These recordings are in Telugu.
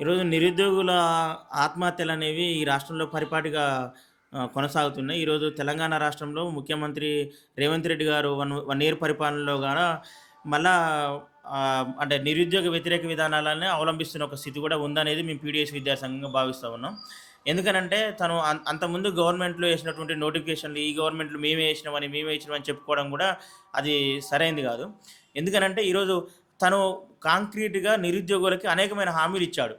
ఈరోజు నిరుద్యోగుల ఆత్మహత్యలు అనేవి ఈ రాష్ట్రంలో పరిపాటిగా కొనసాగుతున్నాయి. ఈరోజు తెలంగాణ రాష్ట్రంలో ముఖ్యమంత్రి రేవంత్ రెడ్డి గారు వన్ వన్ ఇయర్ పరిపాలనలో గాన మళ్ళా అంటే నిరుద్యోగ వ్యతిరేక విధానాలనే అవలంబిస్తున్న ఒక స్థితి కూడా ఉందనేది మేము పీడిఎస్ విద్యాసంఘంగా భావిస్తూ ఉన్నాం. ఎందుకనంటే తను అంతకుముందు గవర్నమెంట్లో వేసినటువంటి నోటిఫికేషన్లు ఈ గవర్నమెంట్లు మేమే వేసినామని మేమే ఇచ్చినామని చెప్పుకోవడం కూడా అది సరైనది కాదు. ఎందుకనంటే ఈరోజు తను కాంక్రీట్గా నిరుద్యోగులకి అనేకమైన హామీలు ఇచ్చాడు.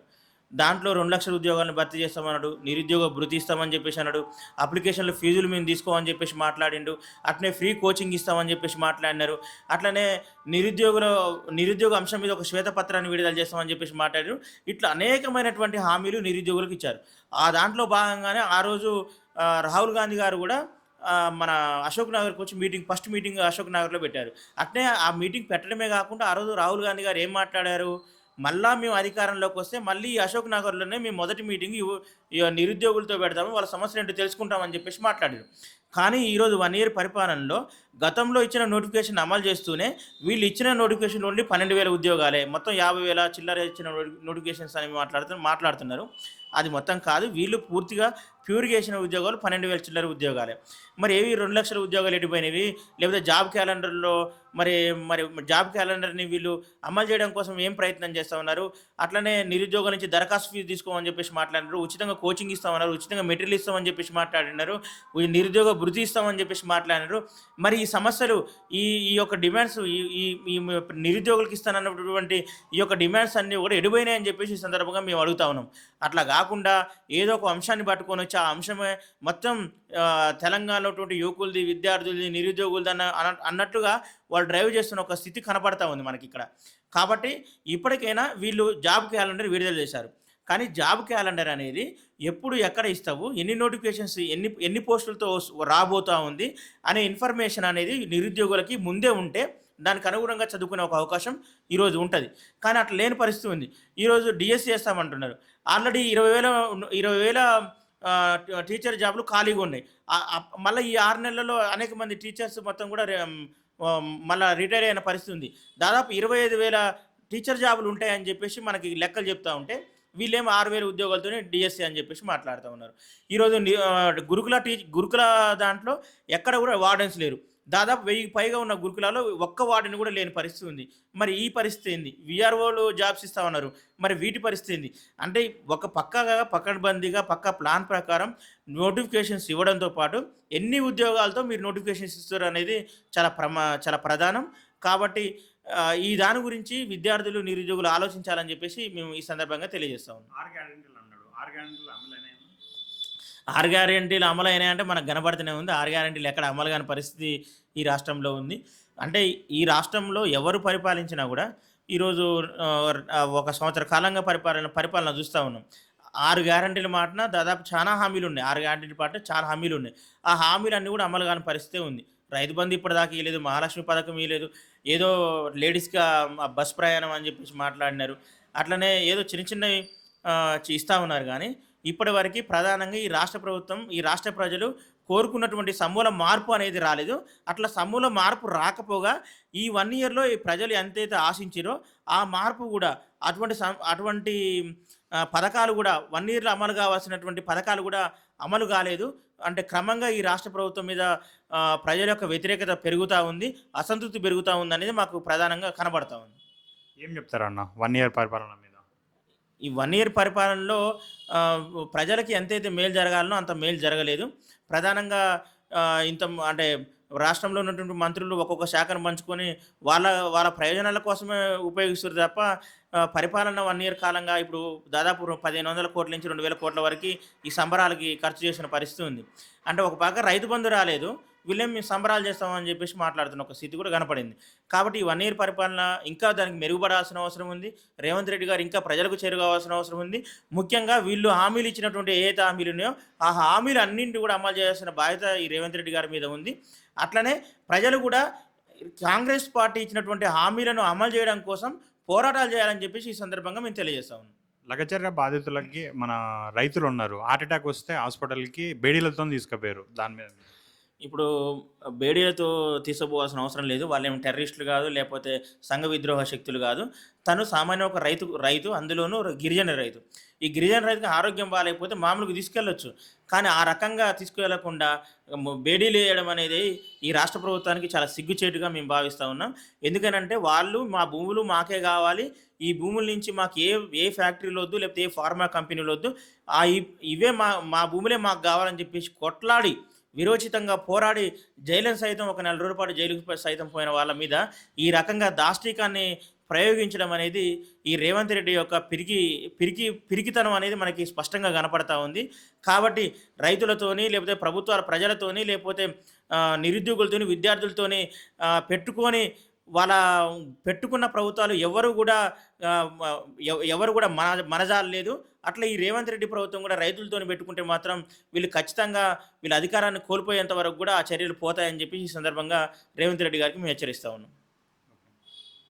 దాంట్లో రెండు లక్షల ఉద్యోగాలను భర్తీ చేస్తామన్నాడు నిరుద్యోగ భృతి ఇస్తామని చెప్పేసి అన్నాడు అప్లికేషన్లు ఫీజులు మేము తీసుకోమని చెప్పేసి మాట్లాడిండు అట్లనే ఫ్రీ కోచింగ్ ఇస్తామని చెప్పేసి మాట్లాడినారు. అట్లనే నిరుద్యోగుల నిరుద్యోగ అంశం మీద ఒక శ్వేతపత్రాన్ని విడుదల చేస్తామని చెప్పేసి మాట్లాడారు ఇట్లా అనేకమైనటువంటి హామీలు నిరుద్యోగులకు ఇచ్చారు. ఆ దాంట్లో భాగంగానే ఆ రోజు రాహుల్ గాంధీ గారు కూడా మన అశోక్ నగర్కి వచ్చి మీటింగ్ ఫస్ట్ మీటింగ్ అశోక్ నగర్లో పెట్టారు. అట్నే ఆ మీటింగ్ పెట్టడమే కాకుండా ఆ రోజు రాహుల్ గాంధీ గారు ఏం మాట్లాడారు? మళ్ళా మేము అధికారంలోకి వస్తే మళ్ళీ ఈ అశోక్ నగర్లోనే మేము మొదటి మీటింగ్ నిరుద్యోగులతో పెడతాము వాళ్ళ సమస్యలు ఏంటో తెలుసుకుంటామని చెప్పేసి మాట్లాడారు. కానీ ఈరోజు వన్ ఇయర్ పరిపాలనలో గతంలో ఇచ్చిన నోటిఫికేషన్ అమలు చేస్తూనే వీళ్ళు ఇచ్చిన నోటిఫికేషన్ నుండి పన్నెండు వేల ఉద్యోగాలే మొత్తం యాభై వేల చిల్లర ఇచ్చిన నోటిఫికేషన్స్ అని మాట్లాడుతు మాట్లాడుతున్నారు. అది మొత్తం కాదు వీళ్ళు పూర్తిగా ప్యూరిగేషన్ చేసిన ఉద్యోగాలు పన్నెండు వేల చిల్లర ఉద్యోగాలే. మరి ఏవి రెండు లక్షల ఉద్యోగాలు ఎడిపోయినవి? లేకపోతే జాబ్ క్యాలెండర్లో మరి మరి జాబ్ క్యాలెండర్ని వీళ్ళు అమలు చేయడం కోసం ఏం ప్రయత్నం చేస్తూ ఉన్నారు? అట్లనే నిరుద్యోగుల నుంచి దరఖాస్తు ఫీజు తీసుకోమని చెప్పేసి మాట్లాడినారు. ఉచితంగా కోచింగ్ ఇస్తామన్నారు. ఉచితంగా మెటీరియల్ ఇస్తామని చెప్పేసి మాట్లాడినారు. నిరుద్యోగ భృతి ఇస్తామని చెప్పేసి మాట్లాడినారు. మరి ఈ సమస్యలు ఈ ఈ యొక్క డిమాండ్స్ ఈ ఈ నిరుద్యోగులకు ఇస్తానన్నటువంటి ఈ యొక్క డిమాండ్స్ అన్నీ కూడా ఎడిపోయినాయి అని చెప్పేసి ఈ సందర్భంగా మేము అడుగుతా ఉన్నాం. అట్లా కాకుండా ఏదో ఒక అంశాన్ని పట్టుకొని వచ్చి ఆ అంశమే మొత్తం తెలంగాణలో ఉన్నటువంటి యువకులది విద్యార్థులది నిరుద్యోగులది అన్న అన్నట్లుగా అన్నట్టుగా వాళ్ళు డ్రైవ్ చేస్తున్న ఒక స్థితి కనపడతా ఉంది మనకి ఇక్కడ కాబట్టి ఇప్పటికైనా వీళ్ళు జాబ్ క్యాలెండర్ విడుదల చేశారు. కానీ జాబ్ క్యాలెండర్ అనేది ఎప్పుడు ఎక్కడ ఇస్తావు? ఎన్ని నోటిఫికేషన్స్ ఎన్ని ఎన్ని పోస్టులతో రాబోతా ఉంది? అనే ఇన్ఫర్మేషన్ అనేది నిరుద్యోగులకి ముందే ఉంటే దానికి అనుగుణంగా చదువుకునే ఒక అవకాశం ఈరోజు ఉంటుంది. కానీ అట్లా లేని పరిస్థితి ఉంది. ఈరోజు డిఎస్సి చేస్తామంటున్నారు. ఆల్రెడీ ఇరవై వేల ఇరవై వేల టీచర్ జాబ్లు ఖాళీగా ఉన్నాయి. మళ్ళీ ఈ ఆరు నెలల్లో అనేక మంది టీచర్స్ మొత్తం కూడా మళ్ళీ రిటైర్ అయిన పరిస్థితి ఉంది. దాదాపు ఇరవై ఐదు వేల టీచర్ జాబులు ఉంటాయని చెప్పేసి మనకి లెక్కలు చెప్తా ఉంటే వీళ్ళేమో ఆరు వేల ఉద్యోగాలతోనే డిఎస్సి అని చెప్పేసి మాట్లాడుతూ ఉన్నారు. ఈరోజు గురుకుల టీ గురుకుల దాంట్లో ఎక్కడ కూడా వార్డెన్స్ లేరు. దాదాపు వెయ్యి పైగా ఉన్న గురుకులాలో ఒక్క వార్డెన్ కూడా లేని పరిస్థితి ఉంది. మరి ఈ పరిస్థితి ఏంది? విఆర్ఓలు జాబ్స్ ఇస్తా ఉన్నారు. మరి వీటి పరిస్థితి ఏంది? అంటే ఒక పక్కగా పక్కడబందీగా పక్క ప్లాన్ ప్రకారం నోటిఫికేషన్స్ ఇవ్వడంతో పాటు ఎన్ని ఉద్యోగాలతో మీరు నోటిఫికేషన్స్ ఇస్తారు అనేది చాలా ప్రమా చాలా ప్రధానం. కాబట్టి ఈ దాని గురించి విద్యార్థులు నిరుద్యోగులు ఆలోచించాలని చెప్పేసి మేము ఈ సందర్భంగా తెలియజేస్తాం ఆరు గ్యారెంటీలు అన్నాడు. ఆరు గ్యారెంటీలు అమలైనాయి ఆరు గ్యారెంటీలు అమలు అయినాయంటే మనకు కనబడుతూనే ఉంది. ఆరు గ్యారెంటీలు ఎక్కడ అమలు కాని పరిస్థితి ఈ రాష్ట్రంలో ఉంది. అంటే ఈ రాష్ట్రంలో ఎవరు పరిపాలించినా కూడా ఈరోజు ఒక సంవత్సర కాలంగా పరిపాలన పరిపాలన చూస్తూ ఉన్నాం. ఆరు గ్యారెంటీలు మాటన దాదాపు చాలా హామీలు ఉన్నాయి. ఆరు గ్యారెంటీల పాట చాలా హామీలు ఉన్నాయి. ఆ హామీలు అన్నీ కూడా అమలు కాని పరిస్థితి ఉంది. రైతు బంధు ఇప్పటిదాకా ఇవ్వలేదు మహాలక్ష్మి పథకం ఇవ్వలేదు ఏదో లేడీస్గా బస్ ప్రయాణం అని చెప్పేసి మాట్లాడినారు. అట్లనే ఏదో చిన్న చిన్నవి ఇస్తా ఉన్నారు. కానీ ఇప్పటివరకు ప్రధానంగా ఈ రాష్ట్ర ప్రభుత్వం ఈ రాష్ట్ర ప్రజలు కోరుకున్నటువంటి సమూల మార్పు అనేది రాలేదు. అట్లా సమూల మార్పు రాకపోగా ఈ వన్ ఇయర్లో ఈ ప్రజలు ఎంతైతే ఆశించారో ఆ మార్పు కూడా అటువంటి అటువంటి పథకాలు కూడా వన్ ఇయర్లో అమలు కావాల్సినటువంటి పథకాలు కూడా అమలు కాలేదు. అంటే క్రమంగా ఈ రాష్ట్ర ప్రభుత్వం మీద ప్రజల యొక్క వ్యతిరేకత పెరుగుతూ ఉంది అసంతృప్తి పెరుగుతూ ఉంది అనేది మాకు ప్రధానంగా కనబడతా ఉంది. ఏం చెప్తారన్న? వన్ ఇయర్ పరిపాలన మీద. ఈ వన్ ఇయర్ పరిపాలనలో ప్రజలకి ఎంతైతే మేలు జరగాలనో అంత మేలు జరగలేదు. ప్రధానంగా ఇంత అంటే రాష్ట్రంలో ఉన్నటువంటి మంత్రులు ఒక్కొక్క శాఖను పంచుకొని వాళ్ళ వాళ్ళ ప్రయోజనాల కోసమే ఉపయోగిస్తారు తప్ప పరిపాలన వన్ ఇయర్ కాలంగా ఇప్పుడు దాదాపు పదిహేను వందల కోట్ల నుంచి రెండు వేల కోట్ల వరకు ఈ సంబరాలకి ఖర్చు చేసిన పరిస్థితి ఉంది. అంటే ఒక పక్క రైతు బంధు రాలేదు. వీళ్ళేం మేము సంబరాలు చేస్తామని చెప్పేసి మాట్లాడుతున్న ఒక స్థితి కూడా కనపడింది. కాబట్టి ఈ వన్ ఇయర్ పరిపాలన ఇంకా దానికి మెరుగుపడాల్సిన అవసరం ఉంది. రేవంత్ రెడ్డి గారు ఇంకా ప్రజలకు చేరుకోవాల్సిన అవసరం ఉంది. ముఖ్యంగా వీళ్ళు హామీలు ఇచ్చినటువంటి ఏ అయితే హామీలు ఉన్నాయో ఆ హామీలు అన్నింటి కూడా అమలు చేయాల్సిన బాధ్యత ఈ రేవంత్ రెడ్డి గారి మీద ఉంది. అట్లనే ప్రజలు కూడా కాంగ్రెస్ పార్టీ ఇచ్చినటువంటి హామీలను అమలు చేయడం కోసం పోరాటాలు చేయాలని చెప్పేసి ఈ సందర్భంగా మేము తెలియజేస్తా ఉన్నాం. లగచర్య బాధితులకి మన రైతులు ఉన్నారు. హార్ట్ అటాక్ వస్తే హాస్పిటల్కి బేడీలతో తీసుకుపోయారు. దాని మీద ఇప్పుడు బేడీలతో తీసుకోపోవాల్సిన అవసరం లేదు. వాళ్ళేం టెర్రరిస్టులు కాదు లేకపోతే సంఘ విద్రోహ శక్తులు కాదు. తను సామాన్య ఒక రైతు రైతు అందులోనూ గిరిజన రైతు. ఈ గిరిజన రైతుకి ఆరోగ్యం బాగాలేకపోతే మామూలుగా తీసుకెళ్ళొచ్చు. కానీ ఆ రకంగా తీసుకువెళ్ళకుండా బేడీలు వేయడం అనేది ఈ రాష్ట్ర ప్రభుత్వానికి చాలా సిగ్గుచేటుగా మేము భావిస్తూ ఉన్నాం. ఎందుకనంటే వాళ్ళు మా భూములు మాకే కావాలి. ఈ భూముల నుంచి మాకు ఏ ఏ ఫ్యాక్టరీలు వద్దు లేకపోతే ఏ ఫార్మా కంపెనీలు వద్దు. ఆ ఇవే మా మా భూములే మాకు కావాలని చెప్పేసి కొట్లాడి విరోచితంగా పోరాడి జైలును సైతం ఒక నెల రోజుల పాటు జైలుకు సైతం పోయిన వాళ్ళ మీద ఈ రకంగా దాష్టికాన్ని ప్రయోగించడం అనేది ఈ రేవంత్ రెడ్డి యొక్క పిరికి పిరికి పిరికితనం అనేది మనకి స్పష్టంగా కనపడతా ఉంది. కాబట్టి రైతులతోని లేకపోతే ప్రభుత్వాల ప్రజలతోని లేకపోతే నిరుద్యోగులతోని విద్యార్థులతోని పెట్టుకొని వాళ్ళ పెట్టుకున్న ప్రభుత్వాలు ఎవరు కూడా ఎవరు కూడా మన మనజాలలేదు అట్లా ఈ రేవంత్ రెడ్డి ప్రభుత్వం కూడా రైతులతో పెట్టుకుంటే మాత్రం వీళ్ళు ఖచ్చితంగా వీళ్ళ అధికారాన్ని కోల్పోయేంత వరకు కూడా ఆ చర్యలు పోతాయని చెప్పి ఈ సందర్భంగా రేవంత్ రెడ్డి గారికి మేము హెచ్చరిస్తా ఉన్నాం.